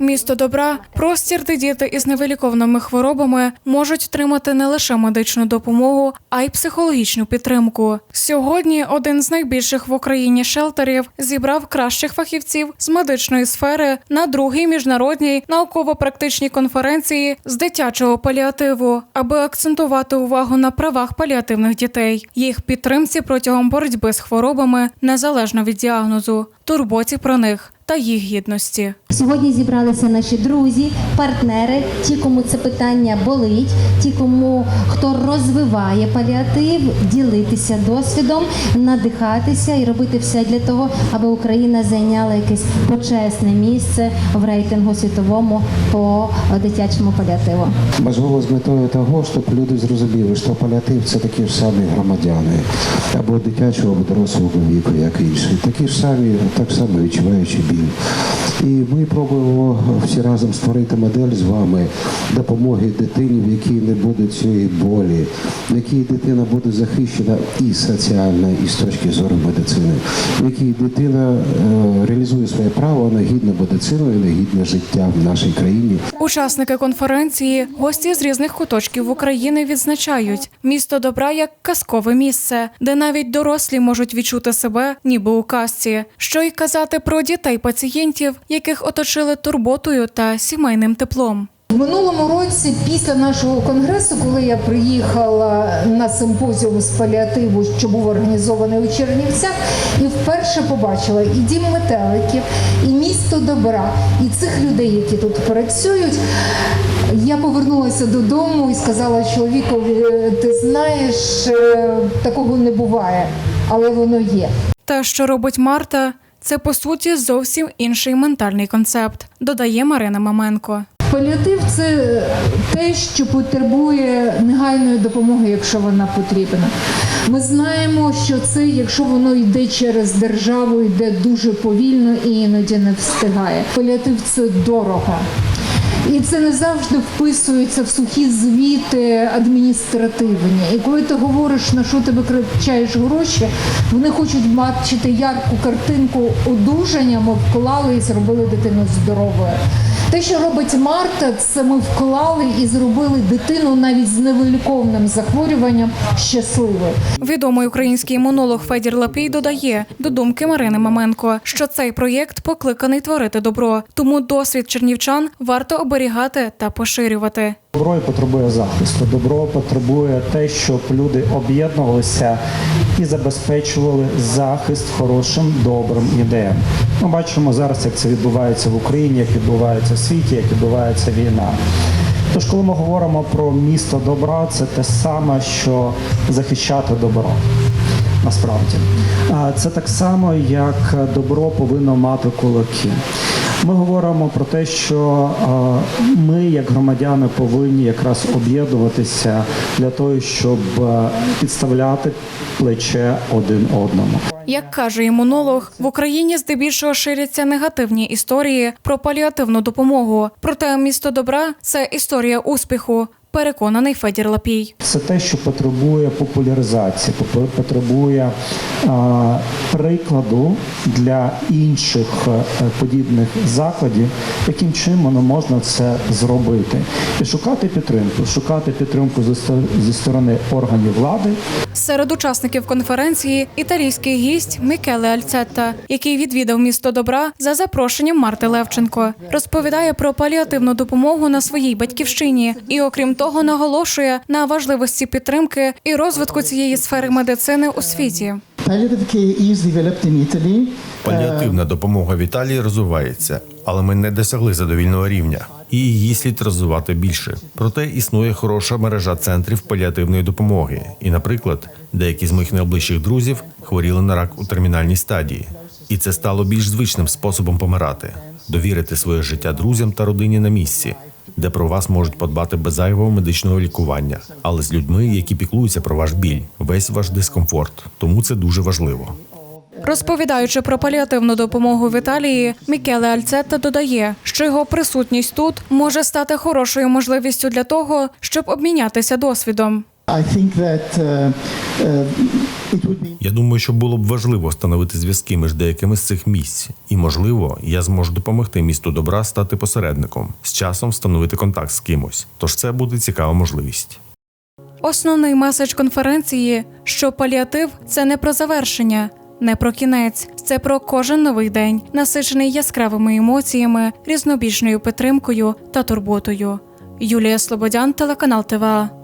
Місто добра простір, де діти із невиліковними хворобами можуть отримати не лише медичну допомогу, а й психологічну підтримку. Сьогодні один з найбільших в Україні шелтерів зібрав кращих фахівців з медичної сфери на другій міжнародній науково-практичній конференції з дитячого паліативу, аби акцентувати увагу на правах паліативних дітей, їх підтримці протягом боротьби з хворобами незалежно від діагнозу, турботі про них та їх гідності. Сьогодні зібралися наші друзі, партнери, ті, кому це питання болить, ті, кому хто розвиває паліатив, ділитися досвідом, надихатися і робити все для того, аби Україна зайняла якесь почесне місце в рейтингу світовому по дитячому паліативу. Можливо, з метою того, щоб люди зрозуміли, що паліатив це такі ж самі громадяни або дитячого, або дорослого віку, як інші. Такі ж самі, так само відчуваючи біль. І ми пробуємо всі разом створити модель з вами допомоги дитині, в якій не буде цієї болі, в якій дитина буде захищена і соціально, і з точки зору медицини, в якій дитина е, реалізує своє право на гідну медицину і на гідне життя в нашій країні. Учасники конференції, гості з різних куточків України відзначають місто добра як казкове місце, де навіть дорослі можуть відчути себе, ніби у казці. Що й казати про дітей пацієнтів, яких оточили турботою та сімейним теплом. В минулому році, після нашого конгресу, коли я приїхала на симпозіум з паліативу, що був організований у Чернівцях, і вперше побачила і дім метеликів, і місто добра, і цих людей, які тут працюють. Я повернулася додому і сказала чоловікові: ти знаєш, е, такого не буває, але воно є. Те, що робить Марта, це по суті зовсім інший ментальний концепт, додає Марина Маменко. Паліатив це те, що потребує негайної допомоги, якщо вона потрібна. Ми знаємо, що це, якщо воно йде через державу, йде дуже повільно і іноді не встигає. Паліатив це дорого. І це не завжди вписується в сухі звіти адміністративні. І коли ти говориш, на що ти витрачаєш гроші, вони хочуть бачити ярку картинку одужання, ми вклали і зробили дитину здоровою. Те, що робить Марта, це ми вклали і зробили дитину навіть з невиліковним захворюванням щасливою. Відомий український імунолог Федір Лапій додає до думки Марини Маменко, що цей проєкт покликаний творити добро, тому досвід чернівчан варто оберігати та поширювати. Добро потребує захисту. Добро потребує те, щоб люди об'єднувалися і забезпечували захист хорошим, добрим ідеям. Ми бачимо зараз, як це відбувається в Україні, як відбувається в світі, як відбувається війна. Тож, коли ми говоримо про місто добра, це те саме, що захищати добро. Насправді, це так само, як добро повинно мати кулаки. Ми говоримо про те, що ми, як громадяни, повинні якраз об'єднуватися для того, щоб підставляти плече один одному. Як каже імунолог, в Україні здебільшого ширяться негативні історії про паліативну допомогу. Проте місто добра це історія успіху. Переконаний Федір Лапій. Це те, що потребує популяризації, потребує е, прикладу для інших е, подібних закладів, яким чином можна це зробити, і шукати підтримку, шукати підтримку зі сторони органів влади, Серед учасників конференції італійський гість Мікеле Альцетта, який відвідав місто добра за запрошенням Марти Левченко, розповідає про паліативну допомогу на своїй батьківщині. І, окрім того, наголошує на важливості підтримки і розвитку цієї сфери медицини у світі. Паліативна допомога в Італії розвивається, але ми не досягли задовільного рівня, і її слід розвивати більше. Проте існує хороша мережа центрів паліативної допомоги. І, наприклад, деякі з моїх найближчих друзів хворіли на рак у термінальній стадії, і це стало більш звичним способом помирати довірити своє життя друзям та родині на місці. Де про вас можуть подбати без зайвого медичного лікування, але з людьми, які піклуються про ваш біль, весь ваш дискомфорт. Тому це дуже важливо. Розповідаючи про паліативну допомогу в Італії, Мікеле Альцетта додає, що його присутність тут може стати хорошою можливістю для того, щоб обмінятися досвідом. I think that uh, Я думаю, що було б важливо встановити зв'язки між деякими з цих місць, і можливо, я зможу допомогти місту добра стати посередником, з часом встановити контакт з кимось. Тож це буде цікава можливість. Основний меседж конференції, що паліатив це не про завершення, не про кінець, це про кожен новий день, насичений яскравими емоціями, різнобічною підтримкою та турботою. Юлія Слободян, телеканал ТВА.